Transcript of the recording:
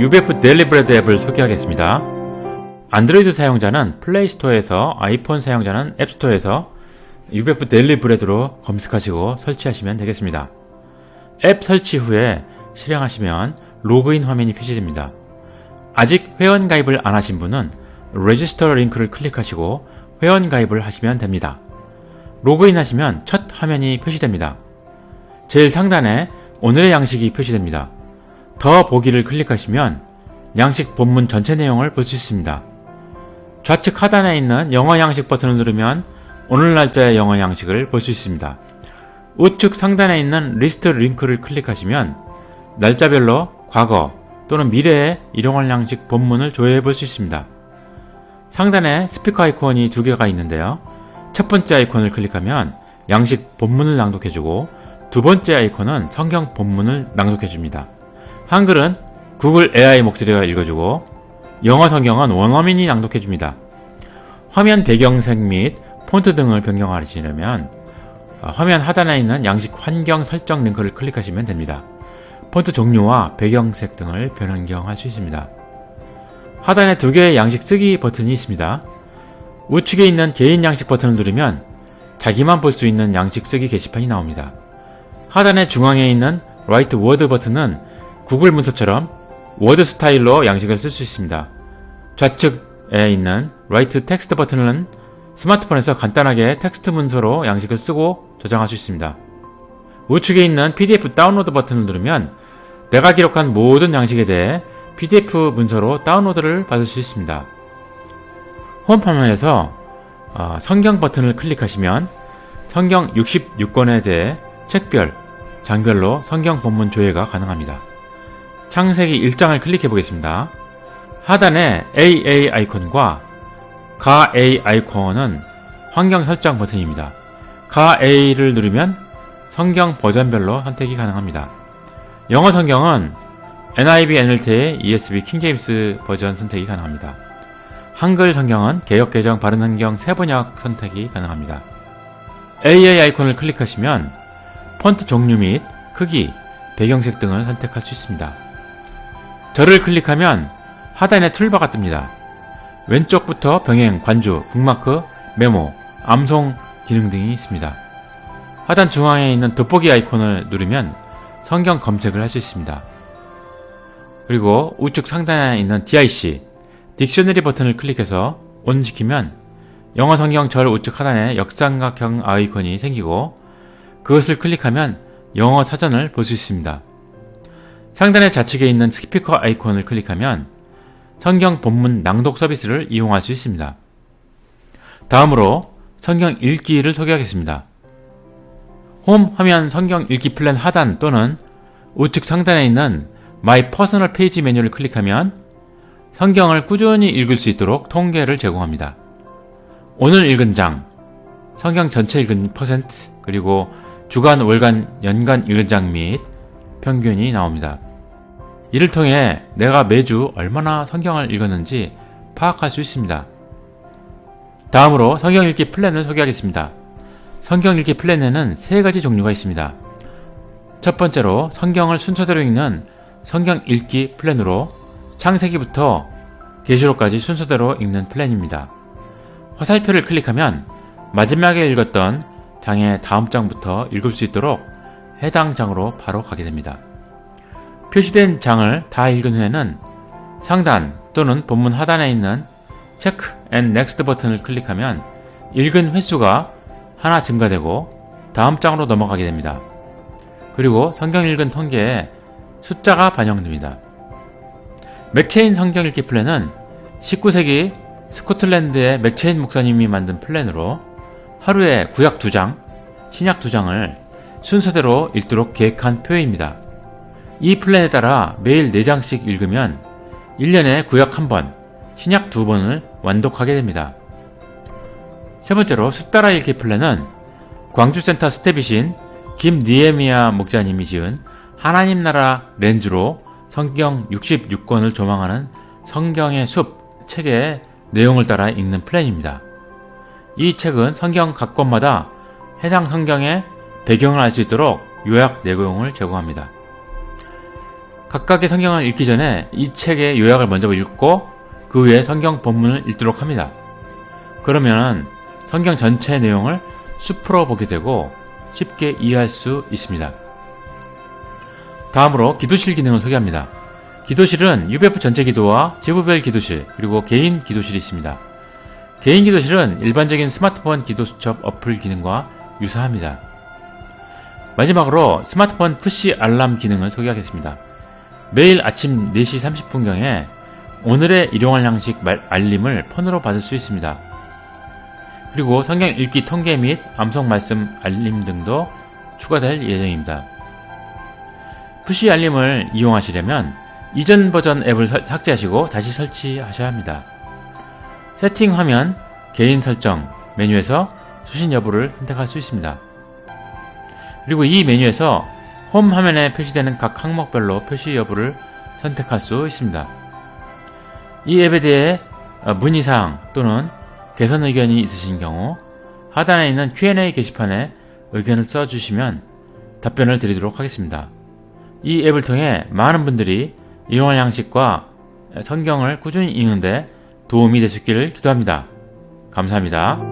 UBF 델리브레드 앱을 소개하겠습니다. 안드로이드 사용자는 플레이스토어에서 아이폰 사용자는 앱스토어에서 UBF 델리브레드로 검색하시고 설치하시면 되겠습니다. 앱 설치 후에 실행하시면 로그인 화면이 표시됩니다. 아직 회원 가입을 안 하신 분은 레지스터 링크를 클릭하시고 회원 가입을 하시면 됩니다. 로그인 하시면 첫 화면이 표시됩니다. 제일 상단에 오늘의 양식이 표시됩니다. 더 보기를 클릭하시면 양식 본문 전체 내용을 볼 수 있습니다. 좌측 하단에 있는 영어 양식 버튼을 누르면 오늘 날짜의 영어 양식을 볼 수 있습니다. 우측 상단에 있는 리스트 링크를 클릭하시면 날짜별로 과거 또는 미래의 일용할 양식 본문을 조회해 볼 수 있습니다. 상단에 스피커 아이콘이 두 개가 있는데요. 첫 번째 아이콘을 클릭하면 양식 본문을 낭독해주고 두 번째 아이콘은 성경 본문을 낭독해줍니다. 한글은 구글 AI 목소리가 읽어주고 영어 성경은 원어민이 낭독해줍니다. 화면 배경색 및 폰트 등을 변경하시려면 어, 화면 하단에 있는 양식 환경 설정 링크를 클릭하시면 됩니다. 폰트 종류와 배경색 등을 변경할 수 있습니다. 하단에 두 개의 양식 쓰기 버튼이 있습니다. 우측에 있는 개인 양식 버튼을 누르면 자기만 볼 수 있는 양식 쓰기 게시판이 나옵니다. 하단의 중앙에 있는 라이트 워드 버튼은 구글 문서처럼 워드 스타일로 양식을 쓸 수 있습니다. 좌측에 있는 라이트 텍스트 버튼은 스마트폰에서 간단하게 텍스트 문서로 양식을 쓰고 저장할 수 있습니다. 우측에 있는 PDF 다운로드 버튼을 누르면 내가 기록한 모든 양식에 대해 PDF 문서로 다운로드를 받을 수 있습니다. 홈 화면에서 어, 성경 버튼을 클릭하시면 성경 66권에 대해 책별, 장별로 성경 본문 조회가 가능합니다. 창세기 1장을 클릭해 보겠습니다. 하단에 AA 아이콘과 가 A 아이콘은 환경 설정 버튼입니다. 가 A를 누르면 성경 버전별로 선택이 가능합니다. 영어 성경은 NIV, NLT, ESV, 킹제임스 버전 선택이 가능합니다. 한글 성경은 개역 개정 바른 성경 세번역 선택이 가능합니다. AA 아이콘을 클릭하시면 폰트 종류 및 크기, 배경색 등을 선택할 수 있습니다. 저를 클릭하면 하단에 툴바가 뜹니다. 왼쪽부터 병행, 관주, 북마크, 메모, 암송 기능 등이 있습니다. 하단 중앙에 있는 돋보기 아이콘을 누르면 성경 검색을 할 수 있습니다. 그리고 우측 상단에 있는 DIC, 딕셔너리 버튼을 클릭해서 온 시키면 영어 성경 절 우측 하단에 역삼각형 아이콘이 생기고 그것을 클릭하면 영어 사전을 볼 수 있습니다. 상단의 좌측에 있는 스피커 아이콘을 클릭하면 성경 본문 낭독 서비스를 이용할 수 있습니다. 다음으로 성경 읽기를 소개하겠습니다. 홈 화면 성경 읽기 플랜 하단 또는 우측 상단에 있는 마이 퍼스널 페이지 메뉴를 클릭하면 성경을 꾸준히 읽을 수 있도록 통계를 제공합니다. 오늘 읽은 장, 성경 전체 읽은 퍼센트, 그리고 주간, 월간, 연간 읽은 장 및 평균이 나옵니다. 이를 통해 내가 매주 얼마나 성경을 읽었는지 파악할 수 있습니다. 다음으로 성경 읽기 플랜을 소개하겠습니다. 성경 읽기 플랜에는 세 가지 종류가 있습니다. 첫 번째로 성경을 순서대로 읽는 성경 읽기 플랜으로 창세기부터 계시록까지 순서대로 읽는 플랜입니다. 화살표를 클릭하면 마지막에 읽었던 장의 다음 장부터 읽을 수 있도록 해당 장으로 바로 가게 됩니다. 표시된 장을 다 읽은 후에는 상단 또는 본문 하단에 있는 체크 앤 넥스트 버튼을 클릭하면 읽은 횟수가 하나 증가되고 다음 장으로 넘어가게 됩니다. 그리고 성경 읽은 통계에 숫자가 반영됩니다. 맥체인 성경 읽기 플랜은 19세기 스코틀랜드의 맥체인 목사님이 만든 플랜으로 하루에 구약 2장, 신약 2장을 순서대로 읽도록 계획한 표입니다. 이 플랜에 따라 매일 4장씩 읽으면 1년에 구약 1번, 신약 2번을 완독하게 됩니다. 세 번째로 숲따라 읽기 플랜은 광주센터 스텝이신 김니에미아 목자님이 지은 하나님 나라 렌즈로 성경 66권을 조망하는 성경의 숲 책의 내용을 따라 읽는 플랜입니다. 이 책은 성경 각 권마다 해당 성경의 배경을 알 수 있도록 요약 내용을 제공합니다. 각각의 성경을 읽기 전에 이 책의 요약을 먼저 읽고 그 후에 성경 본문을 읽도록 합니다. 그러면 성경 전체 내용을 수풀어 보게 되고 쉽게 이해할 수 있습니다. 다음으로 기도실 기능을 소개합니다. 기도실은 UBF 전체 기도와 지부별 기도실 그리고 개인 기도실이 있습니다. 개인 기도실은 일반적인 스마트폰 기도 수첩 어플 기능과 유사합니다. 마지막으로 스마트폰 푸시 알람 기능을 소개하겠습니다. 매일 아침 4시 30분경에 오늘의 일용할 양식 알림을 폰으로 받을 수 있습니다. 그리고 성경 읽기 통계 및 암송 말씀 알림 등도 추가될 예정입니다. 푸시 알림을 이용하시려면 이전 버전 앱을 삭제하시고 다시 설치하셔야 합니다. 세팅 화면, 개인 설정 메뉴에서 수신 여부를 선택할 수 있습니다. 그리고 이 메뉴에서 홈 화면에 표시되는 각 항목별로 표시 여부를 선택할 수 있습니다. 이 앱에 대해 문의사항 또는 개선 의견이 있으신 경우 하단에 있는 Q&A 게시판에 의견을 써주시면 답변을 드리도록 하겠습니다. 이 앱을 통해 많은 분들이 이용할 양식과 성경을 꾸준히 읽는데 도움이 되셨기를 기도합니다. 감사합니다.